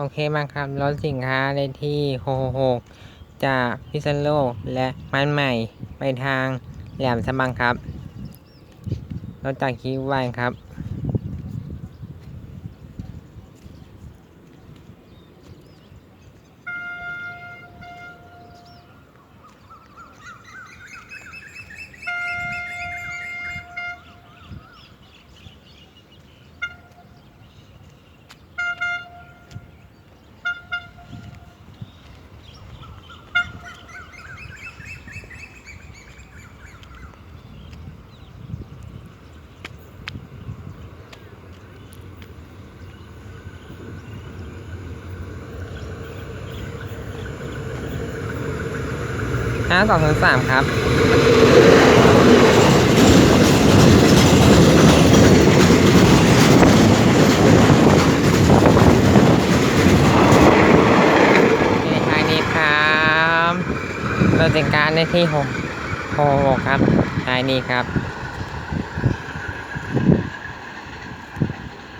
โอเคมากครับ รถสินค้าเลขที่ 666 จากพิษณุโลกและมันใหม่ไปทางแหลมฉบังครับ รถจากคิววานครับ ห้าสองศูนย์สามครับในทางนี้ครับรถจักรการในที่หกหกครับทางนี้ครับ